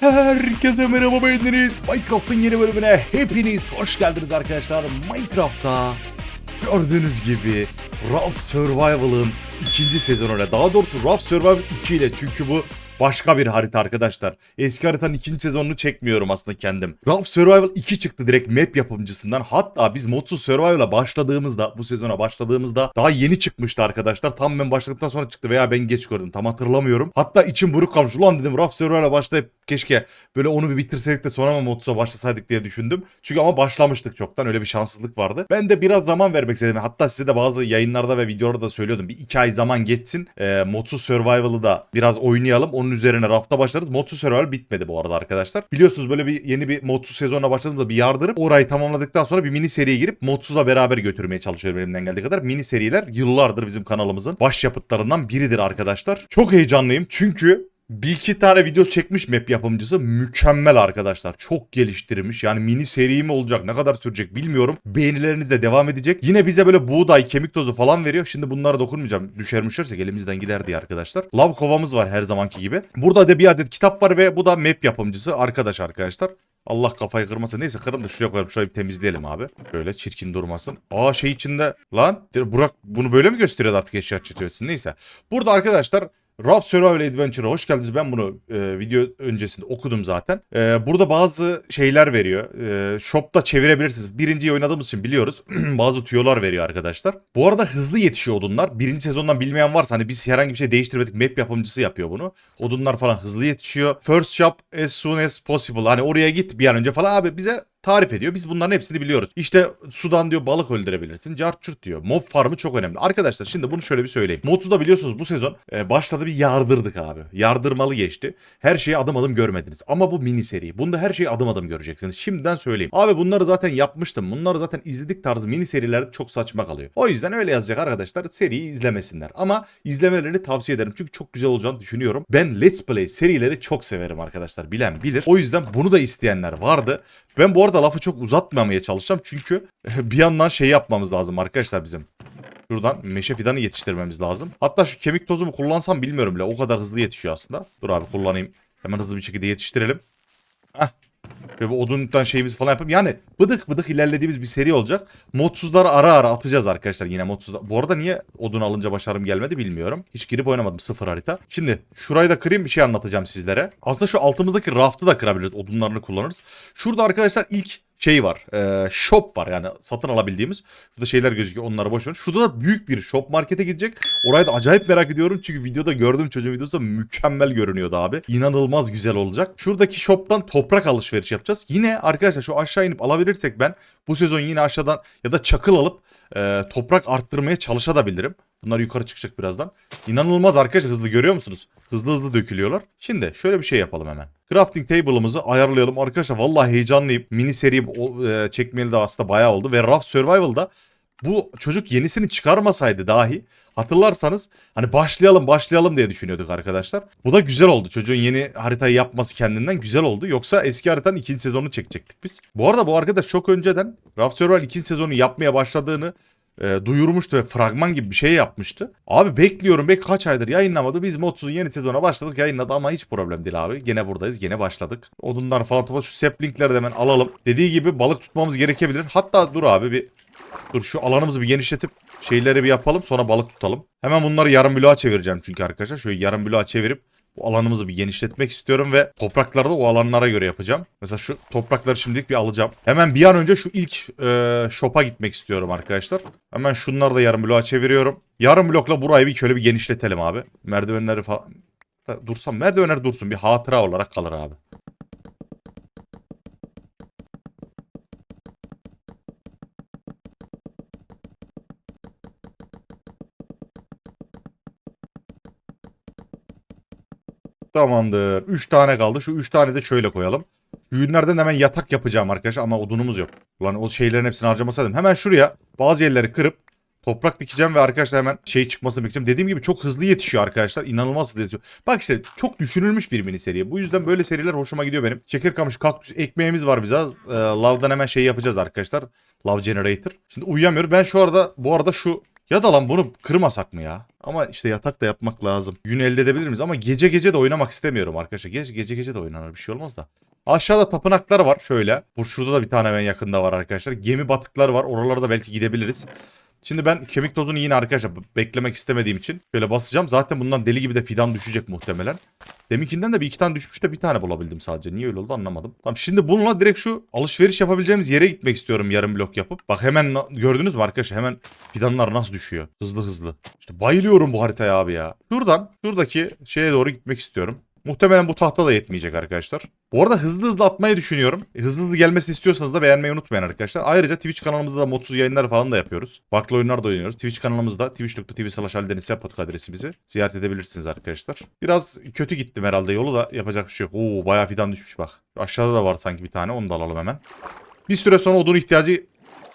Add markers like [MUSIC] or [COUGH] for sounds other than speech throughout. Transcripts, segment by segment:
Herkese merhaba beğendiniz. Minecraft'ın yeni bölümüne hepiniz hoş geldiniz arkadaşlar. Minecraft'ta gördüğünüz gibi Raft Survival'ın ikinci sezonuyla daha doğrusu Raft Survival 2 ile çünkü bu başka bir harita arkadaşlar. Eski haritanın ikinci sezonunu çekmiyorum aslında kendim. Raft Survival 2 çıktı direkt map yapımcısından. Hatta biz Modsuz Survival'a başladığımızda bu sezona başladığımızda daha yeni çıkmıştı arkadaşlar. Tam ben başladıktan sonra çıktı veya ben geç gördüm tam hatırlamıyorum. Hatta içim buruk kalmış. Ulan dedim Raft Survival'a başlayıp keşke böyle onu bir bitirseydik de sonra mı Modsuz'a başlasaydık diye düşündüm. Çünkü ama başlamıştık çoktan öyle bir şanssızlık vardı. Ben de biraz zaman vermek istedim. Hatta size de bazı yayınlarda ve videolarda da söylüyordum. Bir iki ay zaman geçsin. E, Modsuz Survival'ı da biraz oynayalım. Onun üzerine rafta başlarız. Modsuz Survival bitmedi bu arada arkadaşlar. Biliyorsunuz böyle bir yeni bir Modsuz sezonuna başladığımda bir yardırıp orayı tamamladıktan sonra bir mini seriye girip Modsuz'la beraber götürmeye çalışıyorum elimden geldiği kadar. Mini seriler yıllardır bizim kanalımızın başyapıtlarından biridir arkadaşlar. Çok heyecanlıyım çünkü bir iki tane video çekmiş map yapımcısı mükemmel arkadaşlar. Çok geliştirmiş. Yani mini seri mi olacak ne kadar sürecek bilmiyorum. Beğenileriniz de devam edecek. Yine bize böyle buğday, kemik tozu falan veriyor. Şimdi bunlara dokunmayacağım. Düşer müşersek elimizden gider diye arkadaşlar. Lav kovamız var her zamanki gibi. Burada da bir adet kitap var ve bu da map yapımcısı arkadaş arkadaşlar. Allah kafayı kırmasın. Neyse kırım da şuraya koyalım. Şöyle bir temizleyelim abi. Böyle çirkin durmasın. Aa şey içinde lan. Burak bunu böyle mi gösteriyor artık eşya çerçevesini? Neyse. Burada arkadaşlar Raft Survival Adventure'a hoş geldiniz. Ben bunu e, video öncesinde okudum zaten. E, burada bazı şeyler veriyor. E, shop'ta çevirebilirsiniz. Birinciyi oynadığımız için biliyoruz. [CLEARS THROAT] bazı tüyolar veriyor arkadaşlar. Bu arada hızlı yetişiyor odunlar. Birinci sezondan bilmeyen varsa hani biz herhangi bir şey değiştirmedik. Map yapımcısı yapıyor bunu. Odunlar falan hızlı yetişiyor. First shop as soon as possible. Hani oraya git bir an önce falan abi bize tarif ediyor. Biz bunların hepsini biliyoruz. İşte sudan diyor balık öldürebilirsin. Carçurt diyor. Mob farmı çok önemli. Arkadaşlar şimdi bunu şöyle bir söyleyeyim. Modsuz'da biliyorsunuz bu sezon e, başladı bir yardırdık abi. Yardırmalı geçti. Her şeyi adım adım görmediniz. Ama bu mini seri. Bunda her şeyi adım adım göreceksiniz. Şimdiden söyleyeyim. Abi bunları zaten yapmıştım. Bunları zaten izledik tarzı mini serilerde çok saçma kalıyor. O yüzden öyle yazacak arkadaşlar. Seriyi izlemesinler. Ama izlemelerini tavsiye ederim. Çünkü çok güzel olacağını düşünüyorum. Ben Let's Play serileri çok severim arkadaşlar. Bilen bilir. O yüzden bunu da isteyenler vardı. Ben bu arada lafı çok uzatmamaya çalışacağım çünkü bir yandan şey yapmamız lazım arkadaşlar bizim. Şuradan meşe fidanı yetiştirmemiz lazım. Hatta şu kemik tozumu kullansam bilmiyorum bile. O kadar hızlı yetişiyor aslında. Dur abi kullanayım. Hemen hızlı bir şekilde yetiştirelim. Heh. Ve bu odunluktan şeyimizi falan yapıp yani bıdık bıdık ilerlediğimiz bir seri olacak. Modsuzları ara ara atacağız arkadaşlar yine modsuzlar. Bu arada niye odun alınca başarım gelmedi bilmiyorum. Hiç girip oynamadım sıfır harita. Şimdi şurayı da kırayım bir şey anlatacağım sizlere. Aslında şu altımızdaki raftı da kırabiliriz odunlarını kullanırız. Şurada arkadaşlar ilk şey var. E, shop var yani satın alabildiğimiz. Şurada şeyler gözüküyor onları boş ver. Şurada da büyük bir shop markete gidecek. Orayı da acayip merak ediyorum. Çünkü videoda gördüğüm çocuğun videosu mükemmel görünüyordu abi. İnanılmaz güzel olacak. Şuradaki shop'tan toprak alışveriş yapacağız. Yine arkadaşlar şu aşağı inip alabilirsek ben bu sezon yine aşağıdan ya da çakıl alıp e, toprak arttırmaya çalışabilirim. Bunlar yukarı çıkacak birazdan. İnanılmaz arkadaşlar hızlı görüyor musunuz? Hızlı hızlı dökülüyorlar. Şimdi şöyle bir şey yapalım hemen. Crafting table'ımızı ayarlayalım. Arkadaşlar vallahi heyecanlıyım. Mini seri e, çekmeli de aslında bayağı oldu. Ve Raft Survival'da bu çocuk yenisini çıkarmasaydı dahi hatırlarsanız hani başlayalım başlayalım diye düşünüyorduk arkadaşlar. Bu da güzel oldu. Çocuğun yeni haritayı yapması kendinden güzel oldu. Yoksa eski haritanın ikinci sezonunu çekecektik biz. Bu arada bu arkadaş çok önceden Raft Survival ikinci sezonu yapmaya başladığını e, duyurmuştu ve fragman gibi bir şey yapmıştı. Abi bekliyorum bek kaç aydır yayınlamadı. Biz Modsuz'un yeni sezona başladık yayınladı ama hiç problem değil abi. Gene buradayız gene başladık. Odunlar falan topla şu saplingleri de hemen alalım. Dediği gibi balık tutmamız gerekebilir. Hatta dur abi bir dur şu alanımızı bir genişletip şeyleri bir yapalım sonra balık tutalım. Hemen bunları yarım bloğa çevireceğim çünkü arkadaşlar. Şöyle yarım bloğa çevirip bu alanımızı bir genişletmek istiyorum ve toprakları da o alanlara göre yapacağım. Mesela şu toprakları şimdilik bir alacağım. Hemen bir an önce şu ilk e, shop'a gitmek istiyorum arkadaşlar. Hemen şunları da yarım bloğa çeviriyorum. Yarım blokla burayı bir şöyle bir genişletelim abi. Merdivenleri falan... Dursam merdivenler dursun bir hatıra olarak kalır abi. Tamamdır. 3 tane kaldı. Şu 3 tane de şöyle koyalım. Şu Yünlerden hemen yatak yapacağım arkadaşlar ama odunumuz yok. Ulan o şeylerin hepsini harcamasaydım. Hemen şuraya bazı yerleri kırıp toprak dikeceğim ve arkadaşlar hemen şey çıkmasını bekleyeceğim. Dediğim gibi çok hızlı yetişiyor arkadaşlar. İnanılmaz hızlı yetişiyor. Bak işte çok düşünülmüş bir mini seri. Bu yüzden böyle seriler hoşuma gidiyor benim. Şeker kamış kaktüs ekmeğimiz var bize. Ee, lavdan hemen şey yapacağız arkadaşlar. Love generator. Şimdi uyuyamıyorum. Ben şu arada bu arada şu Ya da lan bunu kırmasak mı ya? Ama işte yatak da yapmak lazım. Gün elde edebilir miyiz? Ama gece gece de oynamak istemiyorum arkadaşlar. Gece gece, gece de oynanır bir şey olmaz da. Aşağıda tapınaklar var şöyle. Bu şurada da bir tane hemen yakında var arkadaşlar. Gemi batıklar var. Oralarda belki gidebiliriz. Şimdi ben kemik tozunu yine arkadaşlar beklemek istemediğim için şöyle basacağım. Zaten bundan deli gibi de fidan düşecek muhtemelen. Deminkinden de bir iki tane düşmüş de bir tane bulabildim sadece. Niye öyle oldu anlamadım. Tamam şimdi bununla direkt şu alışveriş yapabileceğimiz yere gitmek istiyorum yarım blok yapıp. Bak hemen gördünüz mü arkadaşlar hemen fidanlar nasıl düşüyor. Hızlı hızlı. İşte bayılıyorum bu haritaya abi ya. Şuradan şuradaki şeye doğru gitmek istiyorum. Muhtemelen bu tahta da yetmeyecek arkadaşlar. Bu arada hızlı hızlı atmayı düşünüyorum. Hızlı hızlı gelmesini istiyorsanız da beğenmeyi unutmayın arkadaşlar. Ayrıca Twitch kanalımızda da modsuz yayınlar falan da yapıyoruz. Farklı oyunlar da oynuyoruz. Twitch kanalımızda twitch.tv slash aldenisyapotuk adresimizi ziyaret edebilirsiniz arkadaşlar. Biraz kötü gittim herhalde yolu da yapacak bir şey yok. Oo bayağı fidan düşmüş bak. Aşağıda da var sanki bir tane onu da alalım hemen. Bir süre sonra odun ihtiyacı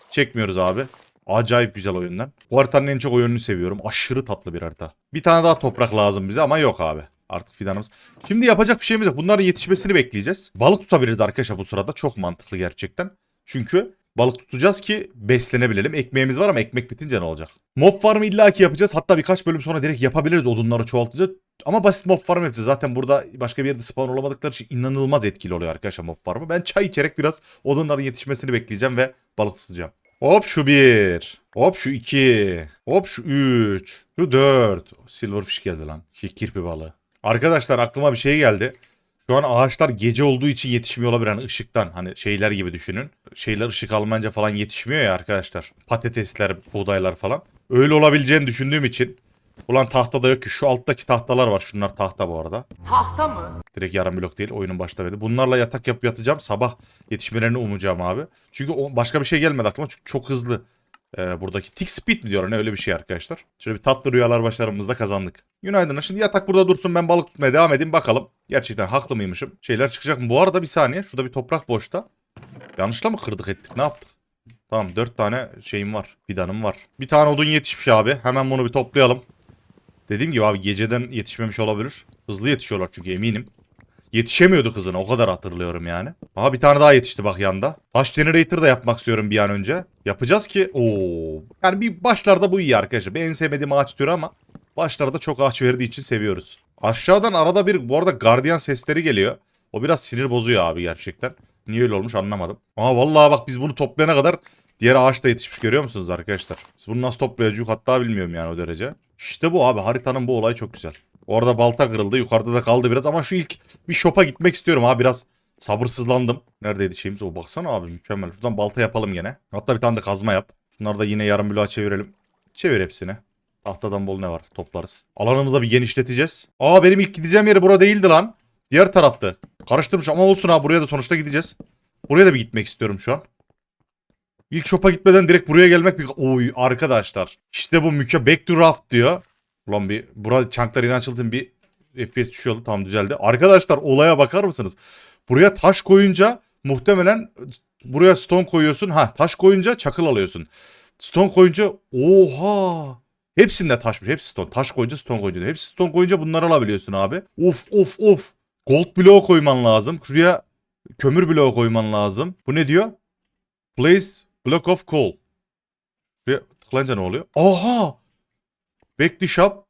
çekmiyoruz abi. Acayip güzel oyundan. Bu haritanın en çok oyununu seviyorum. Aşırı tatlı bir harita. Bir tane daha toprak lazım bize ama yok abi. Artık fidanımız. Şimdi yapacak bir şeyimiz yok. Bunların yetişmesini bekleyeceğiz. Balık tutabiliriz arkadaşlar bu sırada. Çok mantıklı gerçekten. Çünkü balık tutacağız ki beslenebilelim. Ekmeğimiz var ama ekmek bitince ne olacak? Mob farmı illaki yapacağız. Hatta birkaç bölüm sonra direkt yapabiliriz odunları çoğaltacağız. Ama basit mob farm yapacağız. Zaten burada başka bir yerde spawn olamadıkları için inanılmaz etkili oluyor arkadaşlar mob farmı. Ben çay içerek biraz odunların yetişmesini bekleyeceğim ve balık tutacağım. Hop şu bir. Hop şu iki. Hop şu üç. Şu dört. Silverfish geldi lan. Şey, kirpi balığı. Arkadaşlar aklıma bir şey geldi. Şu an ağaçlar gece olduğu için yetişmiyor olabilir. Hani ışıktan hani şeyler gibi düşünün. Şeyler ışık almayınca falan yetişmiyor ya arkadaşlar. Patatesler, buğdaylar falan. Öyle olabileceğini düşündüğüm için. Ulan tahta da yok ki. Şu alttaki tahtalar var. Şunlar tahta bu arada. Tahta mı? Direkt yarım blok değil. Oyunun başta verdi. Bunlarla yatak yapıp yatacağım. Sabah yetişmelerini umacağım abi. Çünkü o, başka bir şey gelmedi aklıma. Çünkü çok hızlı. Ee, buradaki tick speed mi diyorlar ne öyle bir şey arkadaşlar. Şöyle bir tatlı rüyalar başlarımızda kazandık. Günaydın. Şimdi yatak burada dursun ben balık tutmaya devam edeyim bakalım. Gerçekten haklı mıymışım? Şeyler çıkacak mı? Bu arada bir saniye. Şurada bir toprak boşta. Yanlışla mı kırdık ettik ne yaptık? Tamam dört tane şeyim var. Fidanım var. Bir tane odun yetişmiş abi. Hemen bunu bir toplayalım. Dediğim gibi abi geceden yetişmemiş olabilir. Hızlı yetişiyorlar çünkü eminim. Yetişemiyordu kızına o kadar hatırlıyorum yani. Aha bir tane daha yetişti bak yanda. Taş generator da yapmak istiyorum bir an önce. Yapacağız ki ooo. Yani bir başlarda bu iyi arkadaşlar. Ben en sevmediğim ağaç türü ama başlarda çok ağaç verdiği için seviyoruz. Aşağıdan arada bir bu arada gardiyan sesleri geliyor. O biraz sinir bozuyor abi gerçekten. Niye öyle olmuş anlamadım. Ama vallahi bak biz bunu toplayana kadar diğer ağaç da yetişmiş görüyor musunuz arkadaşlar? Biz bunu nasıl toplayacağız hatta bilmiyorum yani o derece. İşte bu abi haritanın bu olayı çok güzel. Orada balta kırıldı yukarıda da kaldı biraz ama şu ilk bir shop'a gitmek istiyorum abi biraz sabırsızlandım. Neredeydi şeyimiz o baksana abi mükemmel. Şuradan balta yapalım gene. Hatta bir tane de kazma yap. Şunları da yine yarım bloğa çevirelim. Çevir hepsini. Tahtadan bol ne var toplarız. Alanımıza bir genişleteceğiz. Aa benim ilk gideceğim yeri bura değildi lan. Diğer taraftı. Karıştırmış ama olsun abi buraya da sonuçta gideceğiz. Buraya da bir gitmek istiyorum şu an. İlk shop'a gitmeden direkt buraya gelmek bir... Oy arkadaşlar. İşte bu müke back to raft diyor. Ulan bir burada çanklar yine bir FPS düşüyordu tam düzeldi. Arkadaşlar olaya bakar mısınız? Buraya taş koyunca muhtemelen buraya stone koyuyorsun. Ha taş koyunca çakıl alıyorsun. Stone koyunca oha. Hepsinde taşmış. Hepsi stone. Taş koyunca stone koyunca. Hepsi stone koyunca bunları alabiliyorsun abi. Of of of. Gold bloğu koyman lazım. Şuraya kömür bloğu koyman lazım. Bu ne diyor? Place block of coal. Şuraya tıklayınca ne oluyor? Aha! Back to shop.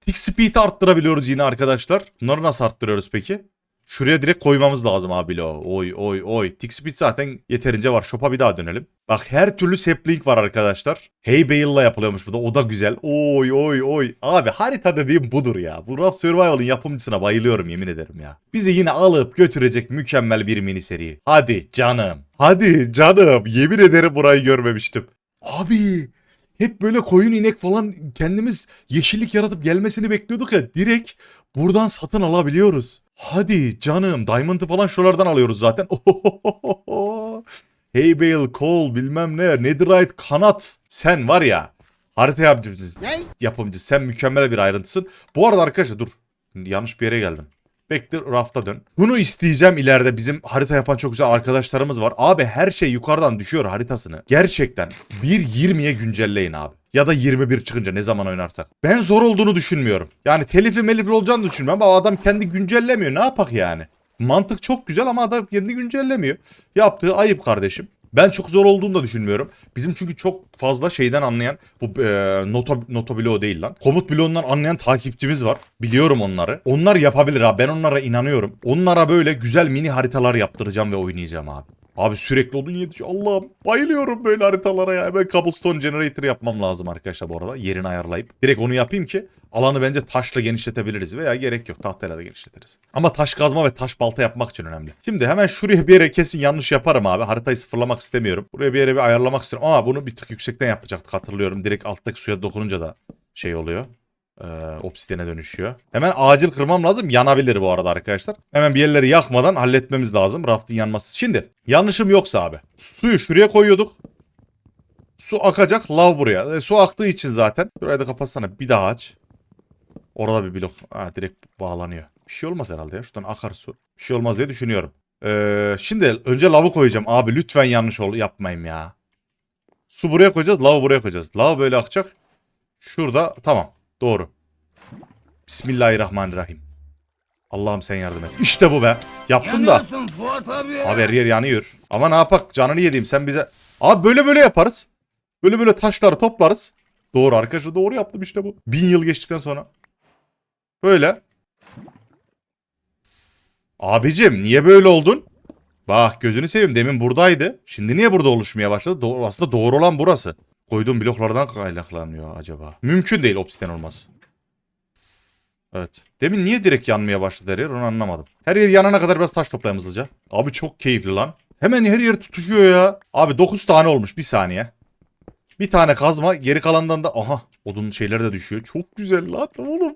Tick speed'i arttırabiliyoruz yine arkadaşlar. Bunları nasıl arttırıyoruz peki? Şuraya direkt koymamız lazım abi lo. Oy oy oy. Tick speed zaten yeterince var. Shop'a bir daha dönelim. Bak her türlü sapling var arkadaşlar. Hay bale'la yapılıyormuş bu da. O da güzel. Oy oy oy. Abi harita dediğim budur ya. Bu Rough Survival'ın yapımcısına bayılıyorum yemin ederim ya. Bizi yine alıp götürecek mükemmel bir mini seri. Hadi canım. Hadi canım. Yemin ederim burayı görmemiştim. Abi hep böyle koyun inek falan kendimiz yeşillik yaratıp gelmesini bekliyorduk ya direkt buradan satın alabiliyoruz. Hadi canım Diamond'ı falan şuralardan alıyoruz zaten. [LAUGHS] hey bale coal bilmem ne netherite kanat sen var ya harita yapımcısı, yapımcı sen mükemmel bir ayrıntısın. Bu arada arkadaşlar dur yanlış bir yere geldim. Bekle rafta dön. Bunu isteyeceğim ileride bizim harita yapan çok güzel arkadaşlarımız var. Abi her şey yukarıdan düşüyor haritasını. Gerçekten 1.20'ye güncelleyin abi. Ya da 21 çıkınca ne zaman oynarsak. Ben zor olduğunu düşünmüyorum. Yani telifli melifli olacağını düşünmüyorum ama adam kendi güncellemiyor. Ne yapak yani? Mantık çok güzel ama adam kendi güncellemiyor. Yaptığı ayıp kardeşim. Ben çok zor olduğunu da düşünmüyorum. Bizim çünkü çok fazla şeyden anlayan bu e, nota, nota bloğu değil lan. Komut bloğundan anlayan takipçimiz var. Biliyorum onları. Onlar yapabilir abi. Ben onlara inanıyorum. Onlara böyle güzel mini haritalar yaptıracağım ve oynayacağım abi. Abi sürekli odun yetişiyor. Allah'ım bayılıyorum böyle haritalara ya. Ben cobblestone generator yapmam lazım arkadaşlar bu arada. Yerini ayarlayıp. Direkt onu yapayım ki alanı bence taşla genişletebiliriz veya gerek yok tahtayla da genişletiriz. Ama taş kazma ve taş balta yapmak için önemli. Şimdi hemen şuraya bir yere kesin yanlış yaparım abi. Haritayı sıfırlamak istemiyorum. Buraya bir yere bir ayarlamak istiyorum. Ama bunu bir tık yüksekten yapacaktık hatırlıyorum. Direkt alttaki suya dokununca da şey oluyor. Ee, obsidene dönüşüyor. Hemen acil kırmam lazım. Yanabilir bu arada arkadaşlar. Hemen bir yerleri yakmadan halletmemiz lazım. Raftın yanması. Şimdi yanlışım yoksa abi. Suyu şuraya koyuyorduk. Su akacak. Lav buraya. E, su aktığı için zaten. Şurayı da kapatsana. Bir daha aç. Orada bir blok. Ha, direkt bağlanıyor. Bir şey olmaz herhalde ya. Şuradan akar su. Bir şey olmaz diye düşünüyorum. Ee, şimdi önce lavı koyacağım. Abi lütfen yanlış ol yapmayayım ya. Su buraya koyacağız. Lavı buraya koyacağız. Lav böyle akacak. Şurada tamam. Doğru. Bismillahirrahmanirrahim. Allah'ım sen yardım et. İşte bu be. Yaptım da. Abi her yer yanıyor. Ama ne yapak canını yediğim sen bize. Abi böyle böyle yaparız. Böyle böyle taşları toplarız. Doğru arkadaşlar doğru yaptım işte bu. Bin yıl geçtikten sonra. Böyle. Abicim niye böyle oldun? Bak gözünü seveyim demin buradaydı. Şimdi niye burada oluşmaya başladı? Doğru, aslında doğru olan burası. Koyduğum bloklardan kaynaklanıyor acaba. Mümkün değil obsiden olmaz. Evet. Demin niye direkt yanmaya başladı her yer onu anlamadım. Her yer yanana kadar biraz taş toplayalım hızlıca. Abi çok keyifli lan. Hemen her yer tutuşuyor ya. Abi 9 tane olmuş bir saniye. Bir tane kazma geri kalandan da aha odun şeyleri de düşüyor. Çok güzel lan oğlum.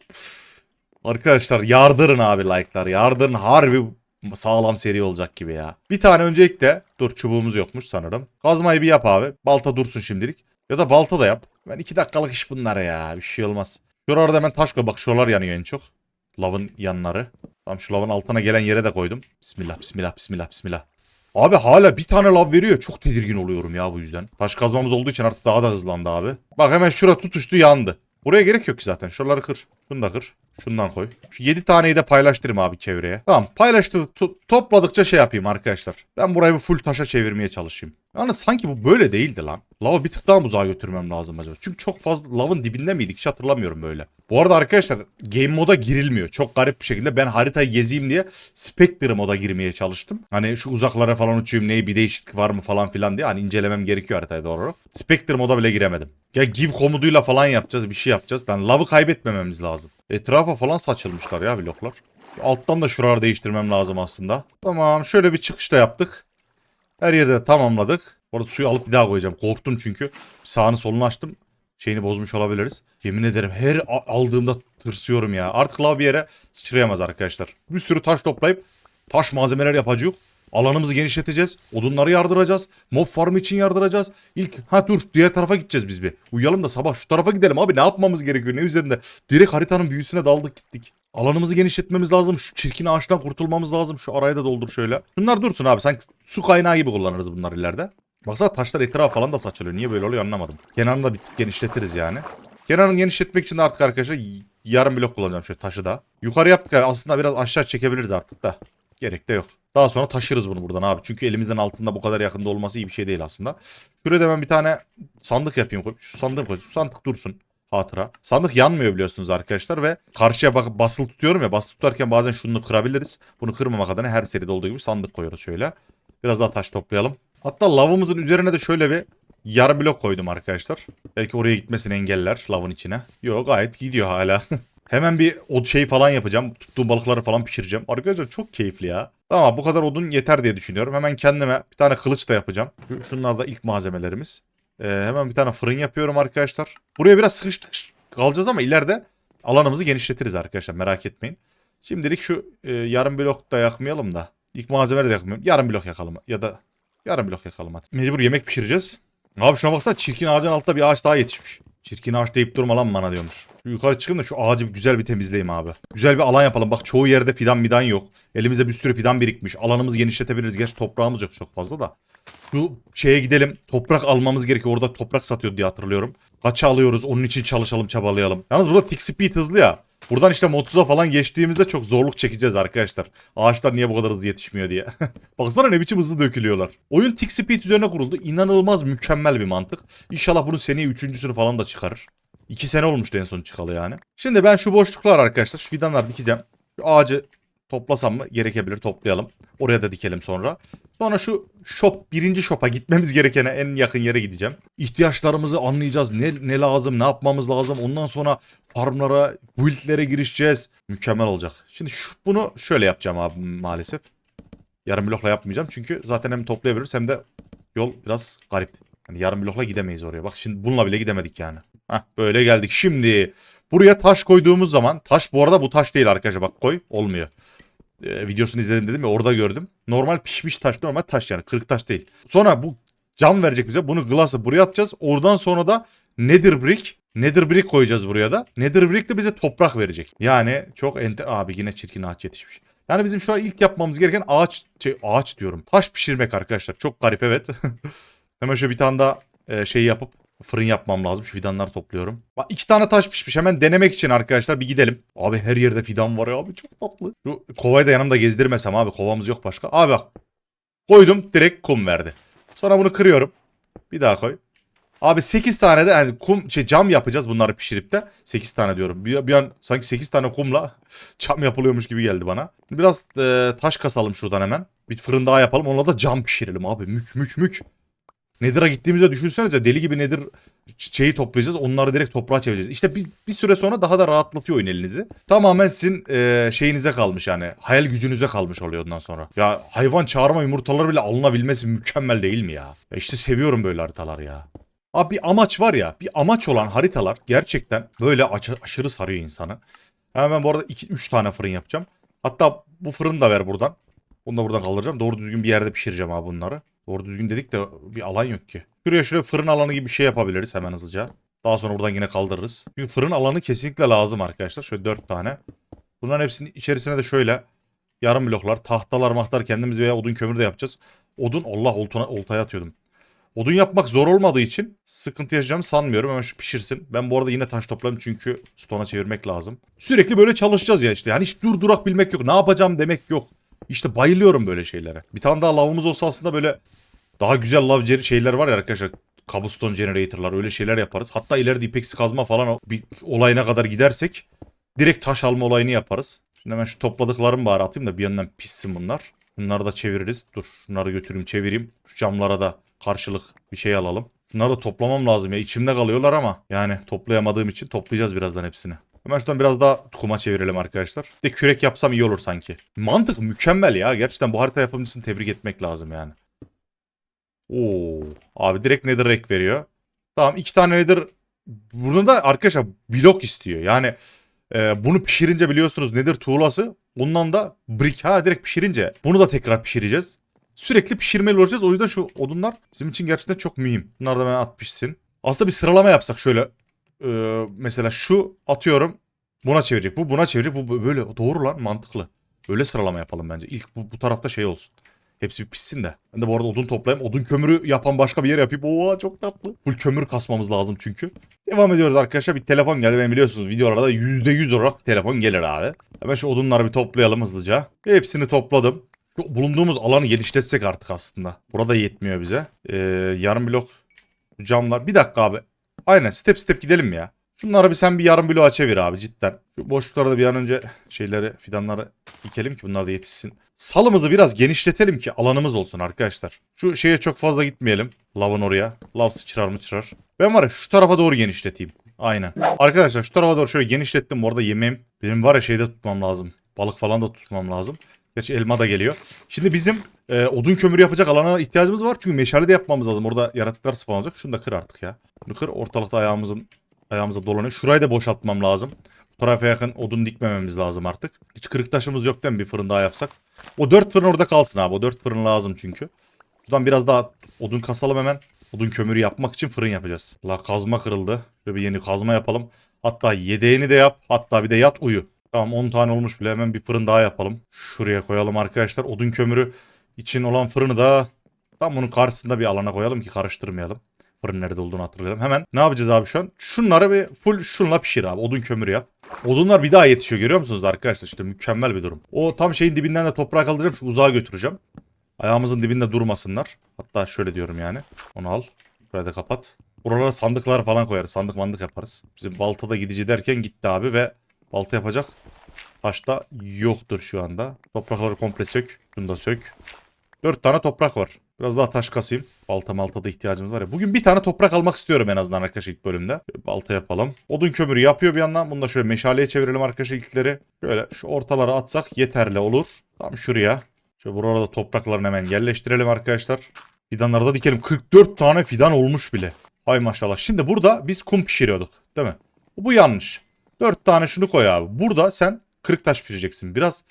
Arkadaşlar yardırın abi like'lar. Yardırın harbi sağlam seri olacak gibi ya. Bir tane öncelikle dur çubuğumuz yokmuş sanırım. Kazmayı bir yap abi. Balta dursun şimdilik. Ya da balta da yap. Ben iki dakikalık iş bunlara ya. Bir şey olmaz. Şuralarda hemen taş koy. Bak şuralar yanıyor en çok. Lavın yanları. Tamam şu lavın altına gelen yere de koydum. Bismillah bismillah bismillah bismillah. Abi hala bir tane lav veriyor. Çok tedirgin oluyorum ya bu yüzden. Taş kazmamız olduğu için artık daha da hızlandı abi. Bak hemen şura tutuştu yandı. Buraya gerek yok ki zaten. Şuraları kır. Şunu da kır. Şundan koy. Şu 7 taneyi de paylaştırayım abi çevreye. Tamam paylaştı to- topladıkça şey yapayım arkadaşlar. Ben burayı bir full taşa çevirmeye çalışayım. Yani sanki bu böyle değildi lan. Lavı bir tık daha uzağa götürmem lazım acaba? Çünkü çok fazla lavın dibinde miydik hiç hatırlamıyorum böyle. Bu arada arkadaşlar game moda girilmiyor. Çok garip bir şekilde ben haritayı gezeyim diye Spectre moda girmeye çalıştım. Hani şu uzaklara falan uçayım neyi bir değişiklik var mı falan filan diye hani incelemem gerekiyor haritayı doğru. Spectre moda bile giremedim. Ya give komutuyla falan yapacağız bir şey yapacağız. Yani lavı kaybetmememiz lazım. Etrafa falan saçılmışlar ya bloklar. Alttan da şuraları değiştirmem lazım aslında. Tamam şöyle bir çıkış da yaptık. Her yerde tamamladık. Orada suyu alıp bir daha koyacağım. Korktum çünkü. Sağını solunu açtım. Şeyini bozmuş olabiliriz. Yemin ederim her aldığımda tırsıyorum ya. Artık lav bir yere sıçrayamaz arkadaşlar. Bir sürü taş toplayıp taş malzemeler yapacağız. Alanımızı genişleteceğiz. Odunları yardıracağız. Mob farmı için yardıracağız. İlk ha dur diğer tarafa gideceğiz biz bir. Uyuyalım da sabah şu tarafa gidelim abi. Ne yapmamız gerekiyor ne üzerinde? Direkt haritanın büyüsüne daldık gittik. Alanımızı genişletmemiz lazım. Şu çirkin ağaçtan kurtulmamız lazım. Şu arayı da doldur şöyle. Bunlar dursun abi. Sanki su kaynağı gibi kullanırız bunlar ileride. Baksana taşlar etrafa falan da saçılıyor. Niye böyle oluyor anlamadım. Kenarını da bir genişletiriz yani. Kenarını genişletmek için de artık arkadaşlar yarım blok kullanacağım şöyle taşı da. Yukarı yaptık abi. Aslında biraz aşağı çekebiliriz artık da. Gerek de yok. Daha sonra taşırız bunu buradan abi. Çünkü elimizden altında bu kadar yakında olması iyi bir şey değil aslında. Şuraya da ben bir tane sandık yapayım. Şu sandık koy. Şu sandık dursun. Hatıra. Sandık yanmıyor biliyorsunuz arkadaşlar ve karşıya bakıp basılı tutuyorum ya. Basılı tutarken bazen şunu kırabiliriz. Bunu kırmamak adına her seride olduğu gibi sandık koyuyoruz şöyle. Biraz daha taş toplayalım. Hatta lavımızın üzerine de şöyle bir yarı blok koydum arkadaşlar. Belki oraya gitmesini engeller lavın içine. Yok gayet gidiyor hala. [LAUGHS] Hemen bir o şey falan yapacağım. Tuttuğum balıkları falan pişireceğim. Arkadaşlar çok keyifli ya. Tamam bu kadar odun yeter diye düşünüyorum. Hemen kendime bir tane kılıç da yapacağım. Şu- Şunlar da ilk malzemelerimiz. Ee, hemen bir tane fırın yapıyorum arkadaşlar. Buraya biraz sıkıştık kalacağız ama ileride alanımızı genişletiriz arkadaşlar merak etmeyin. Şimdilik şu e, yarım blok da yakmayalım da. İlk malzemeleri de yakmayalım. Yarım blok yakalım ya da yarım blok yakalım hadi. Mecbur yemek pişireceğiz. Abi şuna baksana çirkin ağacın altında bir ağaç daha yetişmiş. Çirkin ağaç deyip durma lan bana diyormuş. Şu yukarı çıkın da şu ağacı güzel bir temizleyeyim abi. Güzel bir alan yapalım. Bak çoğu yerde fidan midan yok. Elimizde bir sürü fidan birikmiş. Alanımızı genişletebiliriz. Gerçi toprağımız yok çok fazla da. Şu şeye gidelim. Toprak almamız gerekiyor. Orada toprak satıyor diye hatırlıyorum. Kaça alıyoruz onun için çalışalım çabalayalım. Yalnız burada tick speed hızlı ya. Buradan işte Motuz'a falan geçtiğimizde çok zorluk çekeceğiz arkadaşlar. Ağaçlar niye bu kadar hızlı yetişmiyor diye. [LAUGHS] Baksana ne biçim hızlı dökülüyorlar. Oyun tick speed üzerine kuruldu. İnanılmaz mükemmel bir mantık. İnşallah bunu seneye üçüncüsünü falan da çıkarır. İki sene olmuştu en son çıkalı yani. Şimdi ben şu boşluklar arkadaşlar şu fidanlar dikeceğim. Şu ağacı toplasam mı gerekebilir toplayalım. Oraya da dikelim sonra. Sonra şu shop birinci shop'a gitmemiz gerekene en yakın yere gideceğim. İhtiyaçlarımızı anlayacağız. Ne, ne lazım ne yapmamız lazım. Ondan sonra farmlara build'lere girişeceğiz. Mükemmel olacak. Şimdi şu, bunu şöyle yapacağım abi maalesef. Yarım blokla yapmayacağım. Çünkü zaten hem toplayabiliriz hem de yol biraz garip. Yani yarım blokla gidemeyiz oraya. Bak şimdi bununla bile gidemedik yani. Hah böyle geldik. Şimdi buraya taş koyduğumuz zaman taş bu arada bu taş değil arkadaşlar bak koy olmuyor. Ee, videosunu izledim dedim ya orada gördüm. Normal pişmiş taş normal taş yani kırık taş değil. Sonra bu cam verecek bize bunu glass'ı buraya atacağız. Oradan sonra da nether brick Nether brick koyacağız buraya da. Nether brick de bize toprak verecek. Yani çok enter... Abi yine çirkin ağaç yetişmiş. Yani bizim şu an ilk yapmamız gereken ağaç... Şey, ağaç diyorum. Taş pişirmek arkadaşlar. Çok garip evet. [LAUGHS] Hemen şöyle bir tane daha e, şey yapıp fırın yapmam lazım. Şu fidanları topluyorum. Bak iki tane taş pişmiş. Hemen denemek için arkadaşlar bir gidelim. Abi her yerde fidan var ya abi çok tatlı. Şu kovayı da yanımda gezdirmesem abi. Kovamız yok başka. Abi bak. Koydum direkt kum verdi. Sonra bunu kırıyorum. Bir daha koy. Abi 8 tane de yani kum şey cam yapacağız bunları pişirip de 8 tane diyorum. Bir, bir an sanki 8 tane kumla [LAUGHS] cam yapılıyormuş gibi geldi bana. Biraz e, taş kasalım şuradan hemen. Bir fırın daha yapalım. Onunla da cam pişirelim abi. Mük mük mük. Nedir'a gittiğimizde düşünsenize deli gibi nedir şeyi toplayacağız. Onları direkt toprağa çevireceğiz. İşte bir, bir süre sonra daha da rahatlatıyor oyun elinizi. Tamamen sizin e, şeyinize kalmış yani. Hayal gücünüze kalmış oluyor ondan sonra. Ya hayvan çağırma yumurtaları bile alınabilmesi mükemmel değil mi ya? ya işte seviyorum böyle haritalar ya. Abi bir amaç var ya. Bir amaç olan haritalar gerçekten böyle aç- aşırı sarıyor insanı. Hemen ben bu arada 2-3 tane fırın yapacağım. Hatta bu fırını da ver buradan. Bunu da buradan kaldıracağım. Doğru düzgün bir yerde pişireceğim abi bunları. Doğru düzgün dedik de bir alan yok ki. Şuraya şöyle fırın alanı gibi bir şey yapabiliriz hemen hızlıca. Daha sonra buradan yine kaldırırız. Çünkü fırın alanı kesinlikle lazım arkadaşlar. Şöyle 4 tane. Bunların hepsinin içerisine de şöyle yarım bloklar, tahtalar, mahtar kendimiz veya odun kömür de yapacağız. Odun Allah oltana, oltaya atıyordum. Odun yapmak zor olmadığı için sıkıntı yaşayacağımı sanmıyorum. Hemen şu pişirsin. Ben bu arada yine taş toplarım çünkü stona çevirmek lazım. Sürekli böyle çalışacağız ya işte. Yani hiç dur durak bilmek yok. Ne yapacağım demek yok. İşte bayılıyorum böyle şeylere. Bir tane daha lavımız olsa aslında böyle daha güzel lav şeyler var ya arkadaşlar. Cobblestone generator'lar öyle şeyler yaparız. Hatta ileride ipeksi kazma falan bir olayına kadar gidersek direkt taş alma olayını yaparız. Şimdi hemen şu topladıklarımı bari atayım da bir yandan pişsin bunlar. Bunları da çeviririz. Dur şunları götüreyim çevireyim. Şu camlara da karşılık bir şey alalım. Bunları da toplamam lazım ya. İçimde kalıyorlar ama yani toplayamadığım için toplayacağız birazdan hepsini. Hemen şuradan biraz daha kuma çevirelim arkadaşlar. Bir de kürek yapsam iyi olur sanki. Mantık mükemmel ya. Gerçekten bu harita yapımcısını tebrik etmek lazım yani. Oo, abi direkt nether ek veriyor. Tamam iki tane nether. Bunu da arkadaşlar blok istiyor. Yani e, bunu pişirince biliyorsunuz nether tuğlası. Ondan da brick. Ha direkt pişirince. Bunu da tekrar pişireceğiz. Sürekli pişirmeli olacağız. O yüzden şu odunlar bizim için gerçekten çok mühim. Bunlar da ben at pişsin. Aslında bir sıralama yapsak şöyle. e, mesela şu atıyorum. Buna çevirecek. Bu buna çevirecek. Bu böyle doğru lan mantıklı. Öyle sıralama yapalım bence. İlk bu, bu tarafta şey olsun. Hepsi bir pişsin de. Ben de bu arada odun toplayayım. Odun kömürü yapan başka bir yer yapayım. Oo çok tatlı. Full kömür kasmamız lazım çünkü. Devam ediyoruz arkadaşlar. Bir telefon geldi. Ben biliyorsunuz videolarda %100 olarak telefon gelir abi. Hemen şu odunları bir toplayalım hızlıca. Hepsini topladım. Şu bulunduğumuz alanı genişletsek artık aslında. Burada yetmiyor bize. Ee, yarım blok camlar. Bir dakika abi. Aynen step step gidelim ya. Şunları bir sen bir yarım bloğa çevir abi cidden. Şu boşluklara da bir an önce şeyleri fidanları dikelim ki bunlar da yetişsin. Salımızı biraz genişletelim ki alanımız olsun arkadaşlar. Şu şeye çok fazla gitmeyelim. Lavın oraya. Lav sıçrar mı çırar. Ben var ya şu tarafa doğru genişleteyim. Aynen. Arkadaşlar şu tarafa doğru şöyle genişlettim. Orada yemeğim. Benim var ya şeyde tutmam lazım. Balık falan da tutmam lazım. Gerçi elma da geliyor. Şimdi bizim e, odun kömürü yapacak alana ihtiyacımız var. Çünkü meşale de yapmamız lazım. Orada yaratıklar spawn olacak. Şunu da kır artık ya. Şunu kır ortalıkta ayağımızın ayağımıza dolanıyor. Şurayı da boşaltmam lazım. Bu tarafa yakın odun dikmememiz lazım artık. Hiç kırık taşımız yok değil mi bir fırın daha yapsak? O dört fırın orada kalsın abi. O dört fırın lazım çünkü. Şuradan biraz daha odun kasalım hemen. Odun kömürü yapmak için fırın yapacağız. La kazma kırıldı. Şöyle bir yeni kazma yapalım. Hatta yedeğini de yap. Hatta bir de yat uyu. Tamam 10 tane olmuş bile hemen bir fırın daha yapalım. Şuraya koyalım arkadaşlar. Odun kömürü için olan fırını da tam bunun karşısında bir alana koyalım ki karıştırmayalım. Fırın nerede olduğunu hatırlayalım. Hemen ne yapacağız abi şu an? Şunları bir full şunla pişir abi. Odun kömürü yap. Odunlar bir daha yetişiyor görüyor musunuz arkadaşlar? İşte mükemmel bir durum. O tam şeyin dibinden de toprağı kaldıracağım. Şu uzağa götüreceğim. Ayağımızın dibinde durmasınlar. Hatta şöyle diyorum yani. Onu al. Burayı da kapat. Buralara sandıklar falan koyarız. Sandık mandık yaparız. Bizim balta da gidici derken gitti abi ve balta yapacak taş yoktur şu anda. Toprakları komple sök. Şunu da sök. Dört tane toprak var. Biraz daha taş kasayım. Balta malta da ihtiyacımız var ya. Bugün bir tane toprak almak istiyorum en azından arkadaşlar ilk bölümde. Şöyle balta yapalım. Odun kömürü yapıyor bir yandan. Bunu da şöyle meşaleye çevirelim arkadaşlar ilkleri. Şöyle şu ortalara atsak yeterli olur. Tam şuraya. Şöyle buralara da topraklarını hemen yerleştirelim arkadaşlar. Fidanları da dikelim. 44 tane fidan olmuş bile. Hay maşallah. Şimdi burada biz kum pişiriyorduk. Değil mi? Bu yanlış. 4 tane şunu koy abi. Burada sen kırık taş pişireceksin. Biraz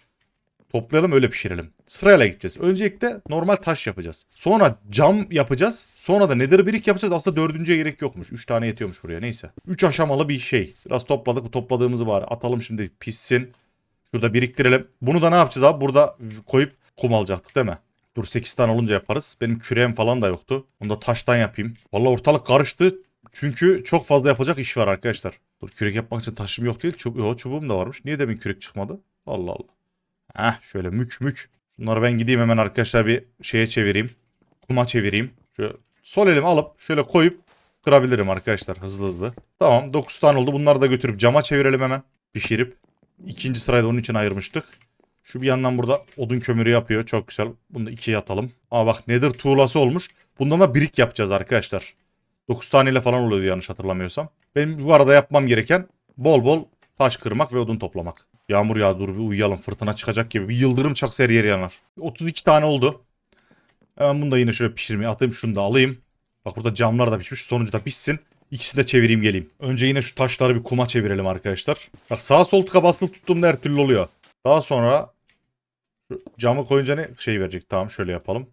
toplayalım öyle pişirelim. Sırayla gideceğiz. Öncelikle normal taş yapacağız. Sonra cam yapacağız. Sonra da nether birik yapacağız. Aslında dördüncüye gerek yokmuş. 3 tane yetiyormuş buraya. Neyse. 3 aşamalı bir şey. Biraz topladık. Bu topladığımızı bari atalım şimdi pişsin. Şurada biriktirelim. Bunu da ne yapacağız abi? Burada koyup kum alacaktık değil mi? Dur 8 tane olunca yaparız. Benim küreğim falan da yoktu. Onu da taştan yapayım. Vallahi ortalık karıştı. Çünkü çok fazla yapacak iş var arkadaşlar. Dur kürek yapmak için taşım yok değil. Çub Yo, çubuğum da varmış. Niye demin kürek çıkmadı? Allah Allah. Heh şöyle mük mük. Bunları ben gideyim hemen arkadaşlar bir şeye çevireyim. Kuma çevireyim. Şöyle sol elimi alıp şöyle koyup kırabilirim arkadaşlar hızlı hızlı. Tamam 9 tane oldu. Bunları da götürüp cama çevirelim hemen. Pişirip. İkinci sırayı onun için ayırmıştık. Şu bir yandan burada odun kömürü yapıyor. Çok güzel. Bunu da ikiye atalım. Aa bak nedir tuğlası olmuş. Bundan da birik yapacağız arkadaşlar. 9 taneyle falan oluyordu yanlış hatırlamıyorsam. Benim bu arada yapmam gereken bol bol taş kırmak ve odun toplamak. Yağmur yağ dur bir uyuyalım fırtına çıkacak gibi. Bir yıldırım çaksa her yer yanar. 32 tane oldu. Hemen bunu da yine şöyle pişirmeye atayım. Şunu da alayım. Bak burada camlar da pişmiş. Sonuncu da pişsin. İkisini de çevireyim geleyim. Önce yine şu taşları bir kuma çevirelim arkadaşlar. Bak sağ sol tıka basılı tuttuğumda her türlü oluyor. Daha sonra camı koyunca ne şey verecek? Tamam şöyle yapalım.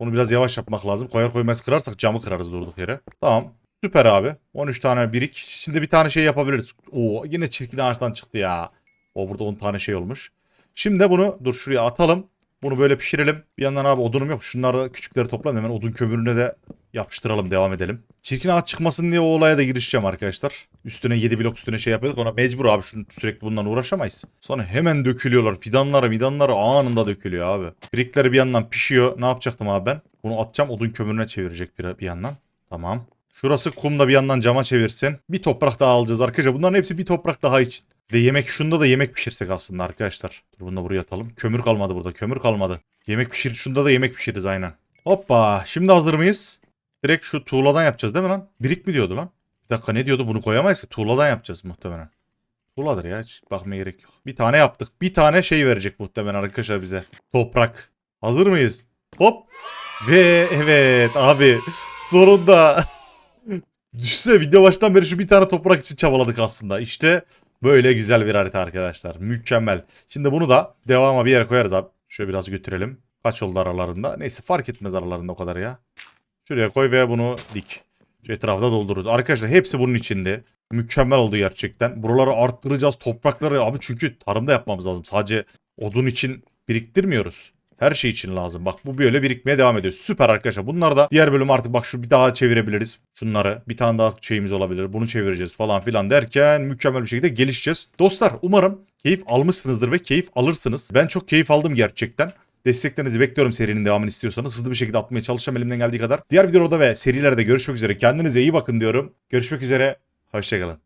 Bunu biraz yavaş yapmak lazım. Koyar koymaz kırarsak camı kırarız durduk yere. Tamam. Süper abi. 13 tane birik. Şimdi bir tane şey yapabiliriz. Oo yine çirkin ağaçtan çıktı ya. O burada 10 tane şey olmuş. Şimdi bunu dur şuraya atalım. Bunu böyle pişirelim. Bir yandan abi odunum yok. Şunları küçükleri toplayalım. Hemen odun kömürüne de yapıştıralım. Devam edelim. Çirkin ağaç çıkmasın diye o olaya da girişeceğim arkadaşlar. Üstüne 7 blok üstüne şey yapıyorduk. Ona mecbur abi. Şunu sürekli bundan uğraşamayız. Sonra hemen dökülüyorlar. Fidanları midanları anında dökülüyor abi. Birikleri bir yandan pişiyor. Ne yapacaktım abi ben? Bunu atacağım. Odun kömürüne çevirecek bir, bir yandan. Tamam. Şurası kum da bir yandan cama çevirsin. Bir toprak daha alacağız arkadaşlar. Bunların hepsi bir toprak daha için. Ve yemek şunda da yemek pişirsek aslında arkadaşlar. Dur bunu da buraya atalım. Kömür kalmadı burada. Kömür kalmadı. Yemek pişir. Şunda da yemek pişiririz aynen. Hoppa. Şimdi hazır mıyız? Direkt şu tuğladan yapacağız değil mi lan? Birik mi diyordu lan? Bir dakika ne diyordu? Bunu koyamayız ki. Tuğladan yapacağız muhtemelen. Tuğladır ya. Hiç bakmaya gerek yok. Bir tane yaptık. Bir tane şey verecek muhtemelen arkadaşlar bize. Toprak. Hazır mıyız? Hop. Ve evet abi. [LAUGHS] Sonunda. Düşünsene video baştan beri şu bir tane toprak için çabaladık aslında. İşte böyle güzel bir harita arkadaşlar. Mükemmel. Şimdi bunu da devama bir yere koyarız abi. Şöyle biraz götürelim. Kaç oldu aralarında? Neyse fark etmez aralarında o kadar ya. Şuraya koy ve bunu dik. Şu etrafta doldururuz. Arkadaşlar hepsi bunun içinde. Mükemmel oldu gerçekten. Buraları arttıracağız. Toprakları abi çünkü tarımda yapmamız lazım. Sadece odun için biriktirmiyoruz. Her şey için lazım. Bak bu böyle birikmeye devam ediyor. Süper arkadaşlar. Bunlar da diğer bölüm artık bak şu bir daha çevirebiliriz. Şunları. Bir tane daha şeyimiz olabilir. Bunu çevireceğiz falan filan derken mükemmel bir şekilde gelişeceğiz. Dostlar umarım keyif almışsınızdır ve keyif alırsınız. Ben çok keyif aldım gerçekten. Desteklerinizi bekliyorum serinin devamını istiyorsanız. Hızlı bir şekilde atmaya çalışacağım elimden geldiği kadar. Diğer videolarda ve serilerde görüşmek üzere. Kendinize iyi bakın diyorum. Görüşmek üzere. Hoşçakalın.